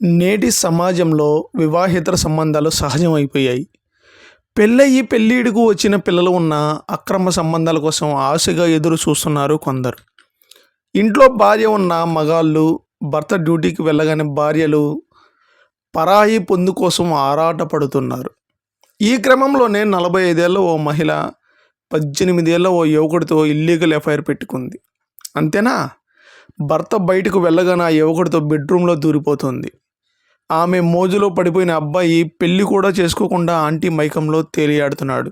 నేటి సమాజంలో వివాహేతర సంబంధాలు సహజం అయిపోయాయి పెళ్ళయి పెళ్ళిడుకు వచ్చిన పిల్లలు ఉన్న అక్రమ సంబంధాల కోసం ఆశగా ఎదురు చూస్తున్నారు కొందరు. ఇంట్లో భార్య ఉన్న మగాళ్ళు భర్త డ్యూటీకి వెళ్ళగానే భార్యలు పరాయి పొందు కోసం ఆరాటపడుతున్నారు. ఈ క్రమంలోనే నలభై ఐదేళ్ళ ఓ మహిళ పద్దెనిమిదేళ్ళ ఓ యువకుడితో ఇల్లీగల్ ఎఫ్ఐఆర్ పెట్టుకుంది. అంతేనా? భర్త బయటకు వెళ్ళగానే ఆ యువకుడితో బెడ్రూమ్లో దూరిపోతుంది. ఆమె మోజులో పడిపోయిన అబ్బాయి పెళ్ళి కూడా చేసుకోకుండా ఆంటీ మైకంలో తేలియాడుతున్నాడు.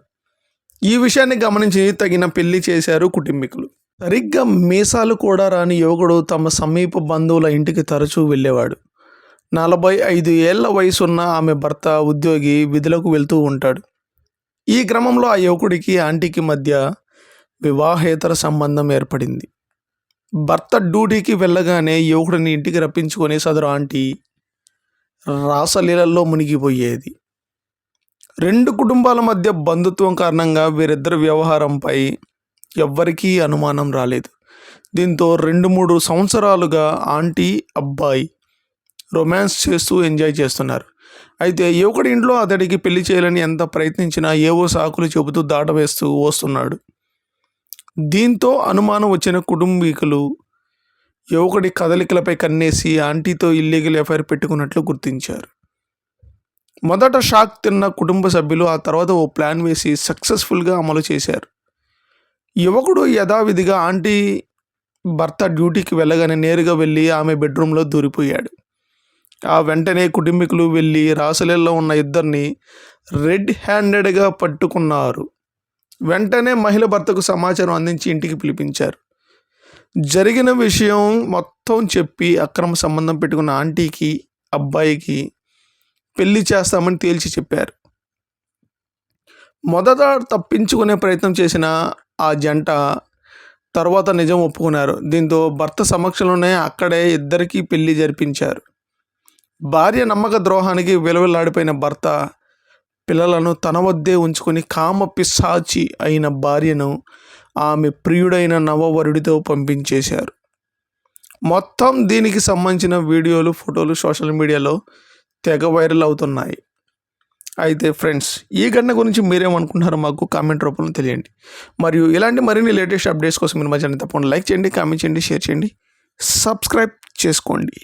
ఈ విషయాన్ని గమనించి తగిన పెళ్ళి చేశారు కుటుంబీకులు. సరిగ్గా మీసాలు కూడా రాని యువకుడు తమ సమీప బంధువుల ఇంటికి తరచూ వెళ్ళేవాడు. నలభై ఐదు ఏళ్ళ వయసున్న ఆమె భర్త ఉద్యోగి విధులకు వెళ్తూ ఉంటాడు. ఈ క్రమంలో ఆ యువకుడికి ఆంటీకి మధ్య వివాహేతర సంబంధం ఏర్పడింది. భర్త డ్యూటీకి వెళ్ళగానే యువకుడిని ఇంటికి రప్పించుకొని సదరు ఆంటీ రాసలీలల్లో మునిగిపోయేది. రెండు కుటుంబాల మధ్య బంధుత్వం కారణంగా వీరిద్దరి వ్యవహారంపై ఎవ్వరికీ అనుమానం రాలేదు. దీంతో రెండు మూడు సంవత్సరాలుగా ఆంటీ అబ్బాయి రొమాన్స్ చేస్తూ ఎంజాయ్ చేస్తున్నారు. అయితే యువకుడి ఇంట్లో అతడికి పెళ్ళి చేయాలని ఎంత ప్రయత్నించినా ఏవో సాకులు చెబుతూ దాటవేస్తూ వస్తున్నాడు. దీంతో అనుమానం వచ్చిన కుటుంబీకులు యువకుడి కదలికలపై కన్నేసి ఆంటీతో ఇల్లీగల్ ఎఫ్ఐఆర్ పెట్టుకున్నట్లు గుర్తించారు. మొదట షాక్ తిన్న కుటుంబ సభ్యులు ఆ తర్వాత ఓ ప్లాన్ వేసి సక్సెస్ఫుల్గా అమలు చేశారు. యువకుడు యథావిధిగా ఆంటీ భర్త డ్యూటీకి వెళ్ళగానే నేరుగా వెళ్ళి ఆమె బెడ్రూమ్లో దూరిపోయాడు. ఆ వెంటనే కుటుంబీకులు వెళ్ళి రాసలీలలో ఉన్న ఇద్దరిని రెడ్ హ్యాండెడ్గా పట్టుకున్నారు. వెంటనే మహిళ భర్తకు సమాచారం అందించి ఇంటికి పిలిపించారు. జరిగిన విషయం మొత్తం చెప్పి అక్రమ సంబంధం పెట్టుకున్న ఆంటీకి అబ్బాయికి పెళ్ళి చేస్తామని తేల్చి చెప్పారు. మొదట తప్పించుకునే ప్రయత్నం చేసిన ఆ జంట తర్వాత నిజం ఒప్పుకున్నారు. దీంతో భర్త సమక్షంలోనే అక్కడే ఇద్దరికీ పెళ్ళి జరిపించారు. భార్య నమ్మక ద్రోహానికి విలువలాడిపోయిన భర్త పిల్లలను తన వద్దే ఉంచుకొని కామ పిశాచి అయిన భార్యను ఆమె ప్రియుడైన నవవరుడితో పంపించేశారు. మొత్తం దీనికి సంబంధించిన వీడియోలు ఫోటోలు సోషల్ మీడియాలో తెగ వైరల్ అవుతున్నాయి. అయితే ఫ్రెండ్స్ ఈ ఘటన గురించి మీరేమనుకుంటున్నారో మాకు కామెంట్ రూపంలో తెలియండి. మరియు ఇలాంటి మరిన్ని లేటెస్ట్ అప్డేట్స్ కోసం మీరు మా ఛానల్ తప్పకుండా లైక్ చేయండి కామెంట్ చేయండి షేర్ చేయండి సబ్స్క్రైబ్ చేసుకోండి.